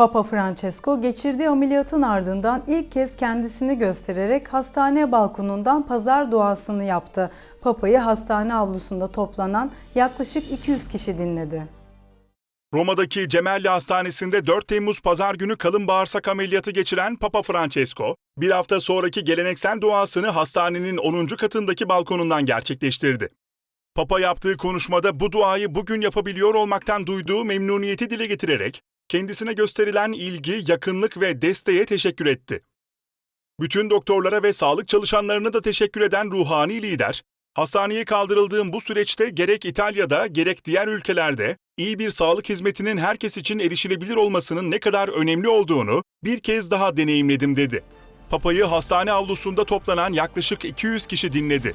Papa Francesco geçirdiği ameliyatın ardından ilk kez kendisini göstererek hastane balkonundan pazar duasını yaptı. Papayı hastane avlusunda toplanan yaklaşık 200 kişi dinledi. Roma'daki Cemelli Hastanesi'nde 4 Temmuz pazar günü kalın bağırsak ameliyatı geçiren Papa Francesco, bir hafta sonraki geleneksel duasını hastanenin 10. katındaki balkonundan gerçekleştirdi. Papa yaptığı konuşmada bu duayı bugün yapabiliyor olmaktan duyduğu memnuniyeti dile getirerek kendisine gösterilen ilgi, yakınlık ve desteğe teşekkür etti. Bütün doktorlara ve sağlık çalışanlarına da teşekkür eden ruhani lider, hastaneye kaldırıldığım bu süreçte gerek İtalya'da gerek diğer ülkelerde iyi bir sağlık hizmetinin herkes için erişilebilir olmasının ne kadar önemli olduğunu bir kez daha deneyimledim dedi. Papayı hastane avlusunda toplanan yaklaşık 200 kişi dinledi.